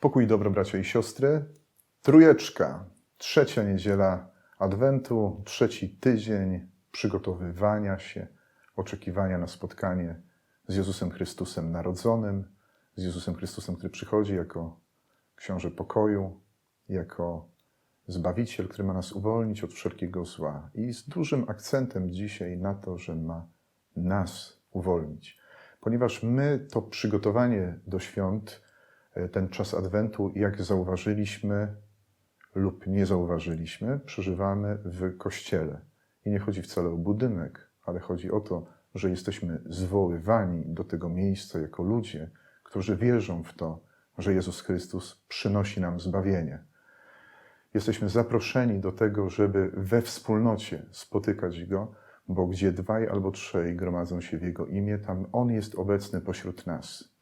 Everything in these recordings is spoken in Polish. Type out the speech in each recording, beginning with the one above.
Pokój dobro, bracia i siostry. Trójeczka, trzecia niedziela Adwentu, trzeci tydzień przygotowywania się, oczekiwania na spotkanie z Jezusem Chrystusem narodzonym, z Jezusem Chrystusem, który przychodzi jako książę pokoju, jako Zbawiciel, który ma nas uwolnić od wszelkiego zła. I z dużym akcentem dzisiaj na to, że ma nas uwolnić. Ponieważ my to przygotowanie do świąt, ten czas Adwentu, jak zauważyliśmy lub nie zauważyliśmy, przeżywamy w kościele. I nie chodzi wcale o budynek, ale chodzi o to, że jesteśmy zwoływani do tego miejsca jako ludzie, którzy wierzą w to, że Jezus Chrystus przynosi nam zbawienie. Jesteśmy zaproszeni do tego, żeby we wspólnocie spotykać Go, bo gdzie dwaj albo trzej gromadzą się w Jego imię, tam On jest obecny pośród nas.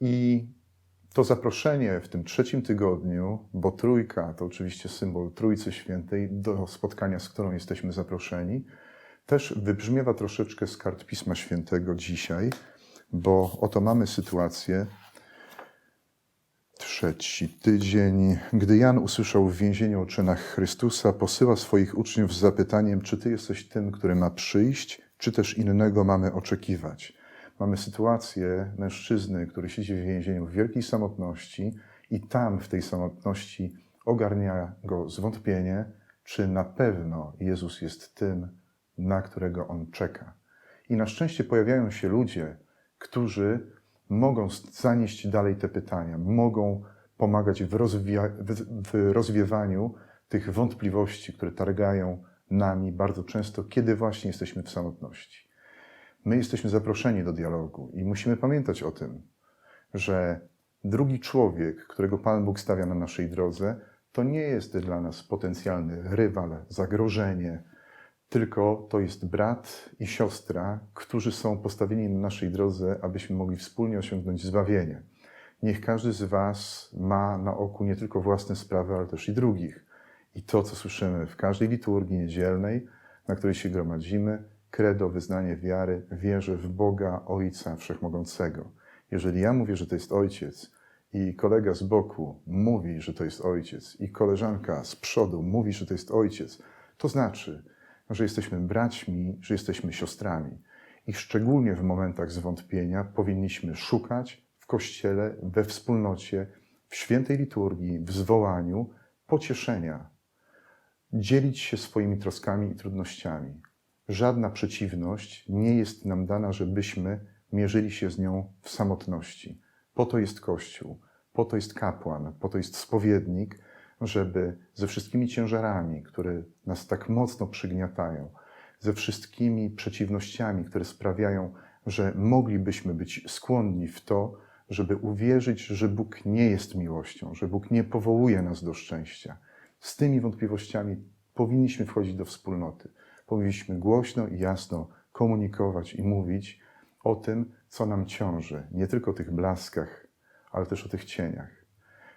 I to zaproszenie w tym trzecim tygodniu, bo trójka to oczywiście symbol Trójcy Świętej, do spotkania, z którą jesteśmy zaproszeni, też wybrzmiewa troszeczkę z kart Pisma Świętego dzisiaj, bo oto mamy sytuację, Trzeci tydzień. Gdy Jan usłyszał w więzieniu o czynach Chrystusa, posyła swoich uczniów z zapytaniem, czy ty jesteś tym, który ma przyjść, czy też innego mamy oczekiwać. Mamy sytuację mężczyzny, który siedzi w więzieniu w wielkiej samotności i tam w tej samotności ogarnia go zwątpienie, czy na pewno Jezus jest tym, na którego on czeka. I na szczęście pojawiają się ludzie, którzy mogą zanieść dalej te pytania, mogą pomagać w, rozwija- w, w rozwiewaniu tych wątpliwości, które targają nami bardzo często, kiedy właśnie jesteśmy w samotności. My jesteśmy zaproszeni do dialogu i musimy pamiętać o tym, że drugi człowiek, którego Pan Bóg stawia na naszej drodze, to nie jest dla nas potencjalny rywal, zagrożenie, tylko to jest brat i siostra, którzy są postawieni na naszej drodze, abyśmy mogli wspólnie osiągnąć zbawienie. Niech każdy z Was ma na oku nie tylko własne sprawy, ale też i drugich. I to, co słyszymy w każdej liturgii niedzielnej, na której się gromadzimy, credo, wyznanie wiary, wierzę w Boga, Ojca Wszechmogącego. Jeżeli ja mówię, że to jest Ojciec, i kolega z boku mówi, że to jest Ojciec, i koleżanka z przodu mówi, że to jest Ojciec, to znaczy, że jesteśmy braćmi, że jesteśmy siostrami. I szczególnie w momentach zwątpienia powinniśmy szukać w kościele, we wspólnocie, w świętej liturgii, w zwołaniu pocieszenia, dzielić się swoimi troskami i trudnościami. Żadna przeciwność nie jest nam dana, żebyśmy mierzyli się z nią w samotności. Po to jest Kościół, po to jest kapłan, po to jest spowiednik, żeby ze wszystkimi ciężarami, które nas tak mocno przygniatają, ze wszystkimi przeciwnościami, które sprawiają, że moglibyśmy być skłonni w to, żeby uwierzyć, że Bóg nie jest miłością, że Bóg nie powołuje nas do szczęścia. Z tymi wątpliwościami powinniśmy wchodzić do wspólnoty. Powinniśmy głośno i jasno komunikować i mówić o tym, co nam ciąży, nie tylko o tych blaskach, ale też o tych cieniach.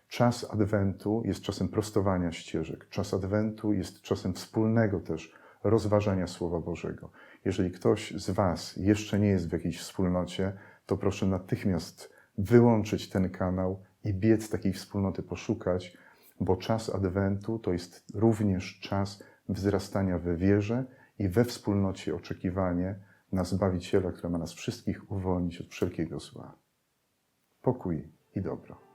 Czas Adwentu jest czasem prostowania ścieżek. Czas Adwentu jest czasem wspólnego też rozważania Słowa Bożego. Jeżeli ktoś z Was jeszcze nie jest w jakiejś wspólnocie, to proszę natychmiast wyłączyć ten kanał i biec takiej wspólnoty poszukać, bo czas Adwentu to jest również czas wzrastania we wierze i we wspólnocie oczekiwanie na Zbawiciela, który ma nas wszystkich uwolnić od wszelkiego zła. Pokój i dobro.